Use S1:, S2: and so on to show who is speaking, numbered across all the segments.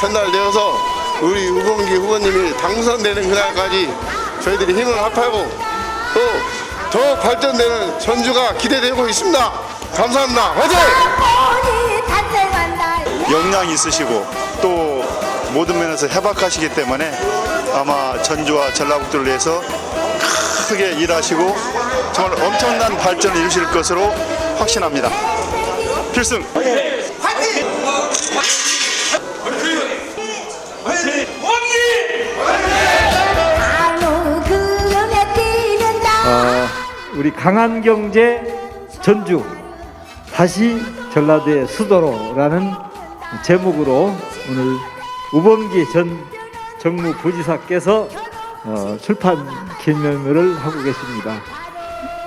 S1: 전달되어서 우리 우범기 후보님이 당선되는 그날까지 저희들이 힘을 합하고 또 더욱 발전되는 전주가 기대되고 있습니다. 감사합니다. 화이팅!
S2: 역량이 있으시고 또 모든 면에서 해박하시기 때문에 아마 전주와 전라북도를 위해서 크게 일하시고 정말 엄청난 발전을 이루실 것으로 확신합니다. 필승!
S3: 우리 강한 경제 전주 다시 전라도의 수도로라는 제목으로 오늘 우범기 전 정무 부지사께서 어, 출판 기념회를 하고 계십니다.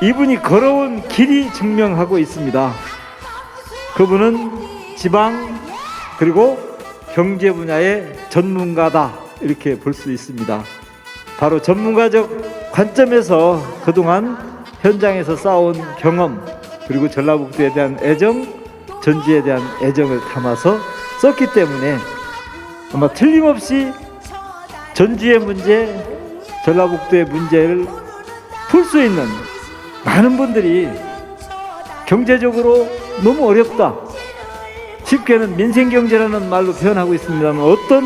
S3: 이분이 걸어온 길이 증명하고 있습니다. 그분은 지방 그리고 경제 분야의 전문가다 이렇게 볼 수 있습니다. 바로 전문가적 관점에서 그동안 현장에서 쌓아온 경험 그리고 전라북도에 대한 애정, 전주에 대한 애정을 담아서 썼기 때문에 아마 틀림없이 전주의 문제, 전라북도의 문제를 풀 수 있는 많은 분들이 경제적으로 너무 어렵다. 쉽게는 민생경제라는 말로 표현하고 있습니다만 어떤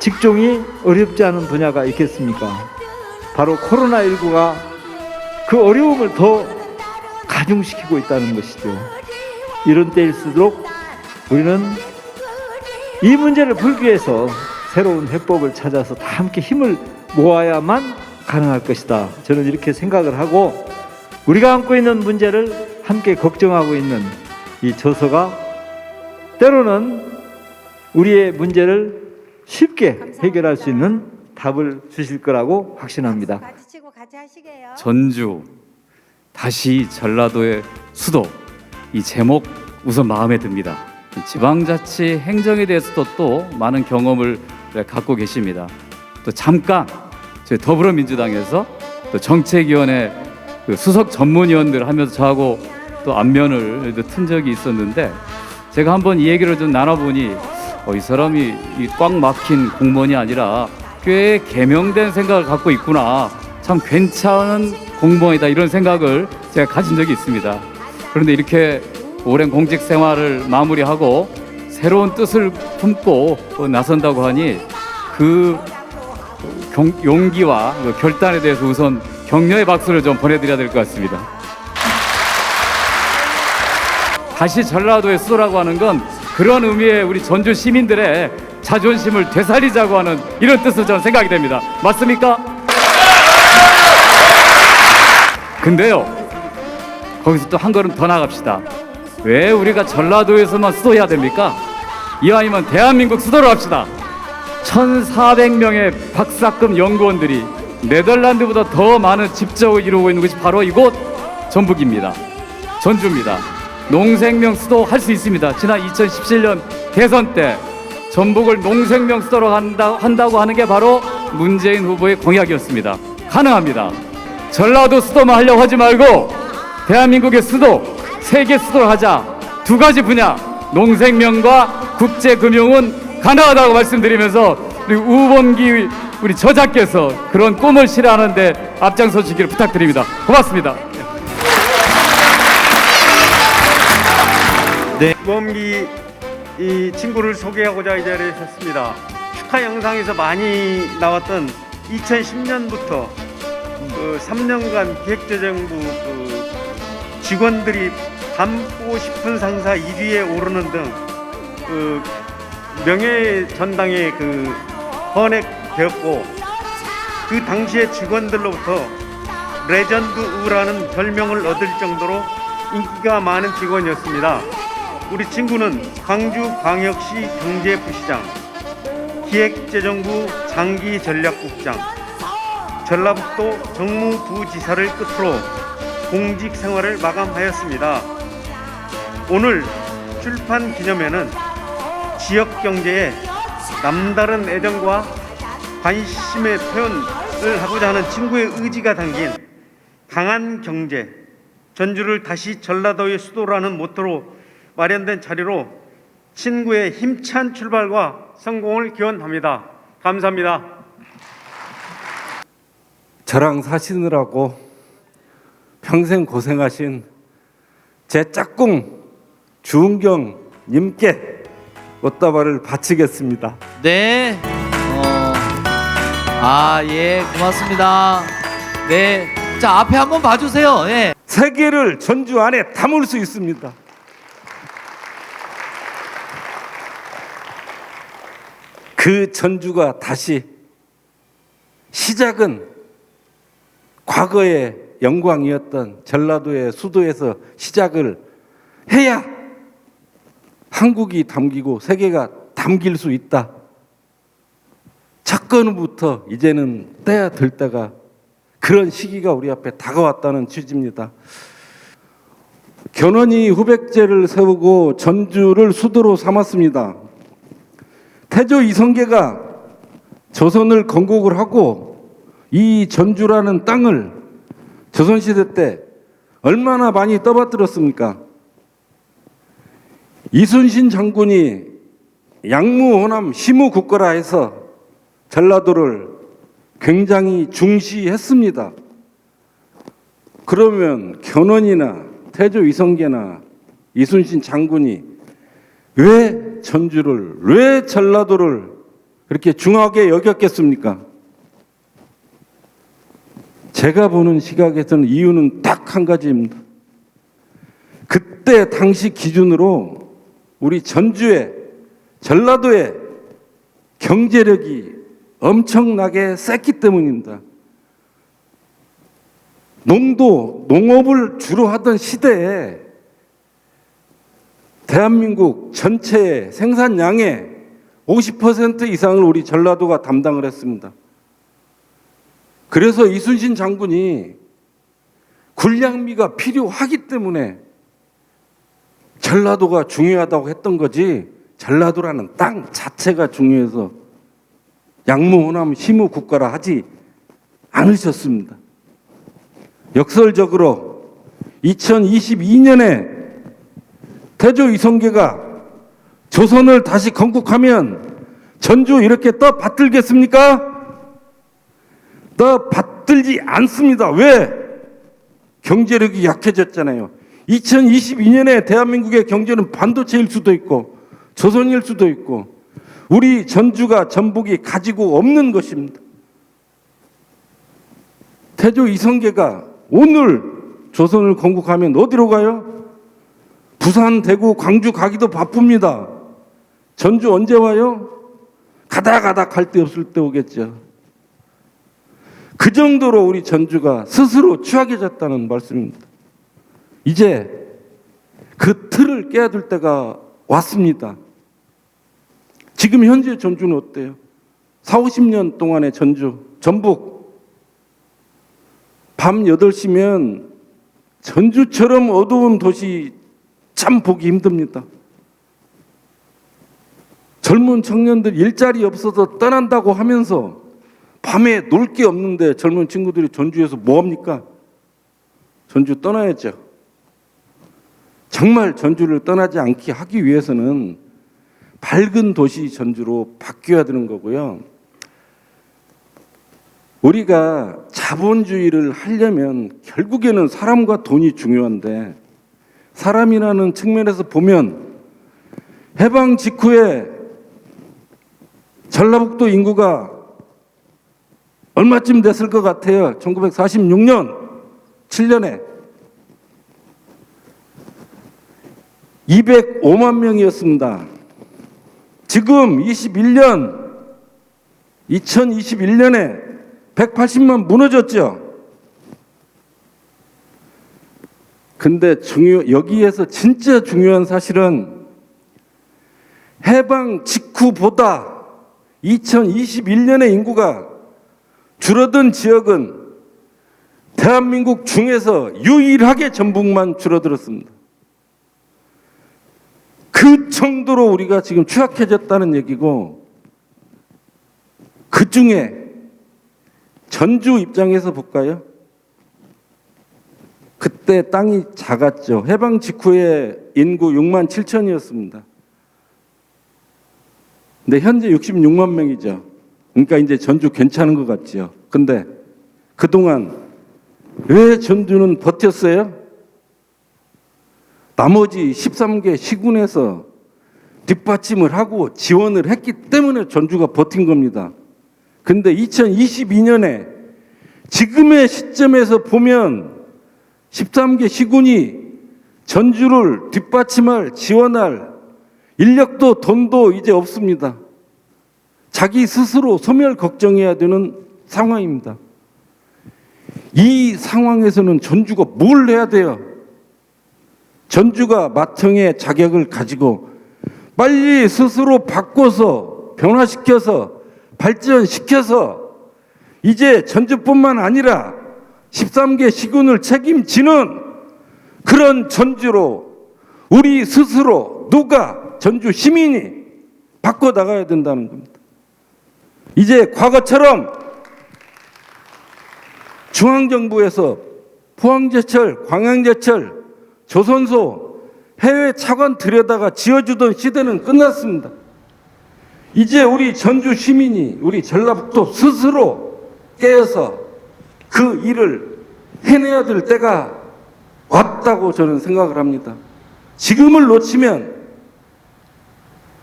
S3: 직종이 어렵지 않은 분야가 있겠습니까? 바로 코로나19가 그 어려움을 더 가중시키고 있다는 것이죠. 이런 때일수록 우리는 이 문제를 풀기 위해서 새로운 해법을 찾아서 다 함께 힘을 모아야만 가능할 것이다. 저는 이렇게 생각을 하고 우리가 안고 있는 문제를 함께 걱정하고 있는 이 저서가 때로는 우리의 문제를 쉽게 해결할 수 있는 답을 주실 거라고 확신합니다.
S4: 전주 다시 전라도의 수도 이 제목 우선 마음에 듭니다. 지방자치 행정에 대해서도 또 많은 경험을 갖고 계십니다. 또 잠깐 저희 더불어민주당에서 또 정책위원회 그 수석 전문위원들 하면서 저하고 또 안면을 튼 적이 있었는데 제가 한번 이 얘기를 좀 나눠보니 어, 이 사람이 이꽉 막힌 공무원이 아니라 꽤 개명된 생각을 갖고 있구나. 참 괜찮은 공무원이다 이런 생각을 제가 가진 적이 있습니다. 그런데 이렇게 오랜 공직 생활을 마무리하고 새로운 뜻을 품고 어, 나선다고 하니 그 경- 용기와 그 결단에 대해서 우선 격려의 박수를 좀 보내드려야 될 것 같습니다. 다시 전라도의 수도라고 하는 건 그런 의미의 우리 전주 시민들의 자존심을 되살리자고 하는 이런 뜻으로 저는 생각이 됩니다. 맞습니까? 근데요, 거기서 또 한 걸음 더 나갑시다. 왜 우리가 전라도에서만 수도해야 됩니까? 이왕이면 대한민국 수도로 합시다. 1,400명의 박사급 연구원들이 네덜란드보다 더 많은 집적을 이루고 있는 것이 바로 이곳 전북입니다. 전주입니다. 농생명 수도 할 수 있습니다. 지난 2017년 대선 때 전북을 농생명 수도로 한다, 한다고 하는 게 바로 문재인 후보의 공약이었습니다. 가능합니다. 전라도 수도만 하려고 하지 말고 대한민국의 수도, 세계 수도를 하자. 두 가지 분야, 농생명과 국제금융은 가능하다고 말씀드리면서 우리 우범기 우리 저자께서 그런 꿈을 실현하는데 앞장서 주기를 부탁드립니다. 고맙습니다.
S5: 네. 범기 이 친구를 소개하고자 이 자리에 섰습니다. 축하 영상에서 많이 나왔던 2010년부터 그 3년간 기획재정부 그 직원들이 닮고 싶은 상사 1위에 오르는 등그 명예 전당에 그 헌액되었고 그 당시의 직원들로부터 레전드 우라는 별명을 얻을 정도로 인기가 많은 직원이었습니다. 우리 친구는 광주광역시 경제부시장, 기획재정부 장기전략국장, 전라북도 정무부지사를 끝으로 공직 생활을 마감하였습니다. 오늘 출판 기념회는 지역 경제에 남다른 애정과 관심의 표현을 하고자 하는 친구의 의지가 담긴 강한 경제, 전주를 다시 전라도의 수도라는 모토로 마련된 자리로 친구의 힘찬 출발과 성공을 기원합니다. 감사합니다.
S6: 저랑 사시느라고 평생 고생하신 제 짝꿍 주은경 님께 꽃다발을 바치겠습니다.
S7: 네. 어. 아, 예, 고맙습니다. 네. 자, 앞에 한번 봐주세요. 예.
S6: 세계를 전주 안에 담을 수 있습니다. 그 전주가 다시 시작은 과거의 영광이었던 전라도의 수도에서 시작을 해야 한국이 담기고 세계가 담길 수 있다. 첫건부터 이제는 때야 될 때가 그런 시기가 우리 앞에 다가왔다는 취지입니다. 견훤이 후백제를 세우고 전주를 수도로 삼았습니다. 태조 이성계가 조선을 건국을 하고 이 전주라는 땅을 조선시대 때 얼마나 많이 떠받들었습니까? 이순신 장군이 양무 호남 시무 국거라 해서 전라도를 굉장히 중시했습니다. 그러면 견훤이나 태조 이성계나 이순신 장군이 왜 전주를 왜 전라도를 그렇게 중하게 여겼겠습니까? 제가 보는 시각에서는 이유는 딱 한 가지입니다. 그때 당시 기준으로 우리 전주에 전라도에 경제력이 엄청나게 셌기 때문입니다. 농도, 농업을 주로 하던 시대에 대한민국 전체의 생산량의 50% 이상을 우리 전라도가 담당을 했습니다. 그래서 이순신 장군이 군량미가 필요하기 때문에 전라도가 중요하다고 했던 거지 전라도라는 땅 자체가 중요해서 양무 호남 시무 국가라 하지 않으셨습니다. 역설적으로 2022년에 태조 이성계가 조선을 다시 건국하면 전주 이렇게 떠 받들겠습니까? 떠 받들지 않습니다. 왜? 경제력이 약해졌잖아요. 2022년에 대한민국의 경제는 반도체일 수도 있고 조선일 수도 있고 우리 전주가 전북이 가지고 없는 것입니다. 태조 이성계가 오늘 조선을 건국하면 어디로 가요? 부산, 대구, 광주 가기도 바쁩니다. 전주 언제 와요? 가다 가다 갈 데 없을 때 오겠죠. 그 정도로 우리 전주가 스스로 취약해졌다는 말씀입니다. 이제 그 틀을 깨야 때가 왔습니다. 지금 현재 전주는 어때요? 4, 50년 동안의 전주, 전북. 밤 8시면 전주처럼 어두운 도시 참 보기 힘듭니다. 젊은 청년들 일자리 없어서 떠난다고 하면서 밤에 놀 게 없는데 젊은 친구들이 전주에서 뭐 합니까? 전주 떠나야죠. 정말 전주를 떠나지 않게 하기 위해서는 밝은 도시 전주로 바뀌어야 되는 거고요. 우리가 자본주의를 하려면 결국에는 사람과 돈이 중요한데 사람이라는 측면에서 보면 해방 직후에 전라북도 인구가 얼마쯤 됐을 것 같아요? 1946년 7년에 205만 명이었습니다. 지금 21년 2021년에 180만 무너졌죠. 근데 중요 여기에서 진짜 중요한 사실은 해방 직후보다 2021년의 인구가 줄어든 지역은 대한민국 중에서 유일하게 전북만 줄어들었습니다. 그 정도로 우리가 지금 취약해졌다는 얘기고 그 중에 전주 입장에서 볼까요? 그때 땅이 작았죠. 해방 직후에 인구 6만 7천이었습니다. 근데 현재 66만 명이죠. 그러니까 이제 전주 괜찮은 것 같지요. 근데 그동안 왜 전주는 버텼어요? 나머지 13개 시군에서 뒷받침을 하고 지원을 했기 때문에 전주가 버틴 겁니다. 근데 2022년에 지금의 시점에서 보면 13개 시군이 전주를 뒷받침할 지원할 인력도 돈도 이제 없습니다. 자기 스스로 소멸 걱정해야 되는 상황입니다. 이 상황에서는 전주가 뭘 해야 돼요? 전주가 마청의 자격을 가지고 빨리 스스로 바꿔서 변화시켜서 발전시켜서 이제 전주뿐만 아니라 13개 시군을 책임지는 그런 전주로 우리 스스로 누가 전주 시민이 바꿔 나가야 된다는 겁니다. 이제 과거처럼 중앙정부에서 포항제철, 광양제철, 조선소, 해외 차관 들여다가 지어주던 시대는 끝났습니다. 이제 우리 전주 시민이 우리 전라북도 스스로 깨어서 그 일을 해내야 될 때가 왔다고 저는 생각을 합니다. 지금을 놓치면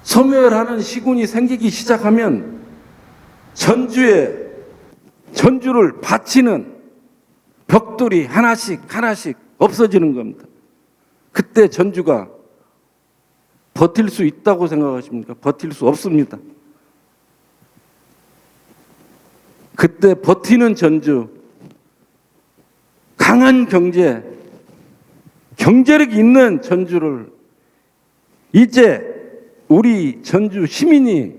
S6: 소멸하는 시군이 생기기 시작하면 전주에 전주를 바치는 벽돌이 하나씩 하나씩 없어지는 겁니다. 그때 전주가 버틸 수 있다고 생각하십니까? 버틸 수 없습니다. 그때 버티는 전주, 강한 경제, 경제력 있는 전주를 이제 우리 전주 시민이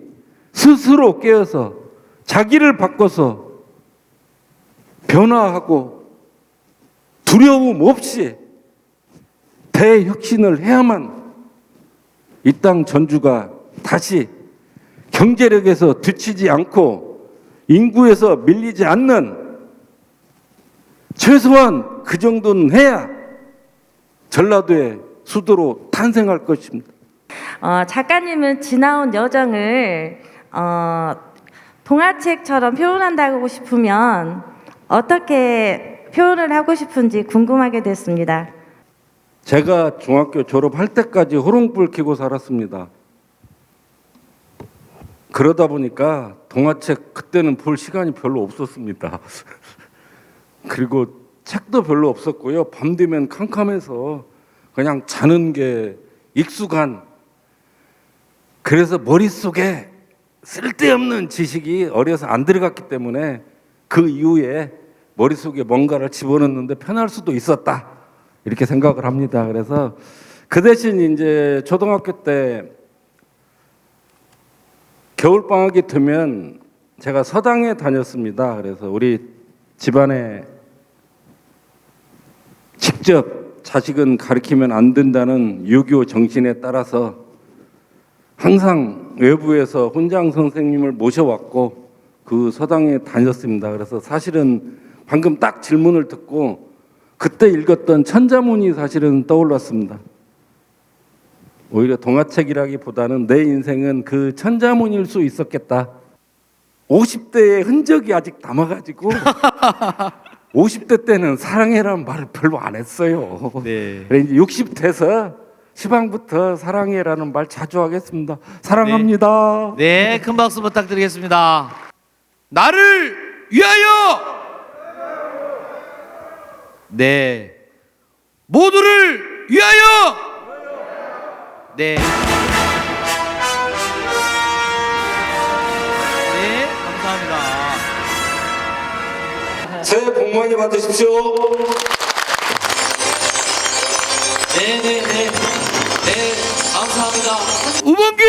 S6: 스스로 깨어서 자기를 바꿔서 변화하고 두려움 없이 대혁신을 해야만 이 땅 전주가 다시 경제력에서 뒤치지 않고 인구에서 밀리지 않는 최소한 그 정도는 해야 전라도의 수도로 탄생할 것입니다.
S8: 어, 작가님은 지나온 여정을 어, 동화책처럼 표현한다고 싶으면 어떻게 표현을 하고 싶은지 궁금하게 됐습니다.
S6: 제가 중학교 졸업할 때까지 호롱불 켜고 살았습니다. 그러다 보니까 동화책 그때는 볼 시간이 별로 없었습니다. 그리고 책도 별로 없었고요. 밤 되면 캄캄해서 그냥 자는 게 익숙한 그래서 머릿속에 쓸데없는 지식이 어려서 안 들어갔기 때문에 그 이후에 머릿속에 뭔가를 집어넣는데 편할 수도 있었다. 이렇게 생각을 합니다. 그래서 그 대신 이제 초등학교 때 겨울 방학이 되면 제가 서당에 다녔습니다. 그래서 우리 집안에 직접 자식은 가르치면 안 된다는 유교 정신에 따라서 항상 외부에서 훈장 선생님을 모셔왔고 그 서당에 다녔습니다. 그래서 사실은 방금 딱 질문을 듣고 그때 읽었던 천자문이 사실은 떠올랐습니다. 오히려 동화책이라기보다는 내 인생은 그 천자문일 수 있었겠다. 50대의 흔적이 아직 남아가지고 50대 때는 사랑해라는 말을 별로 안 했어요.
S7: 네.
S6: 그래 이제 60 돼서 시방부터 사랑해라는 말 자주 하겠습니다. 사랑합니다.
S7: 네, 큰 박수 부탁드리겠습니다. 나를 위하여! 네. 모두를 위하여! 네. 네, 감사합니다.
S6: 새해 복 많이 받으십시오.
S7: 네, 네, 네. 네, 감사합니다. 우범기!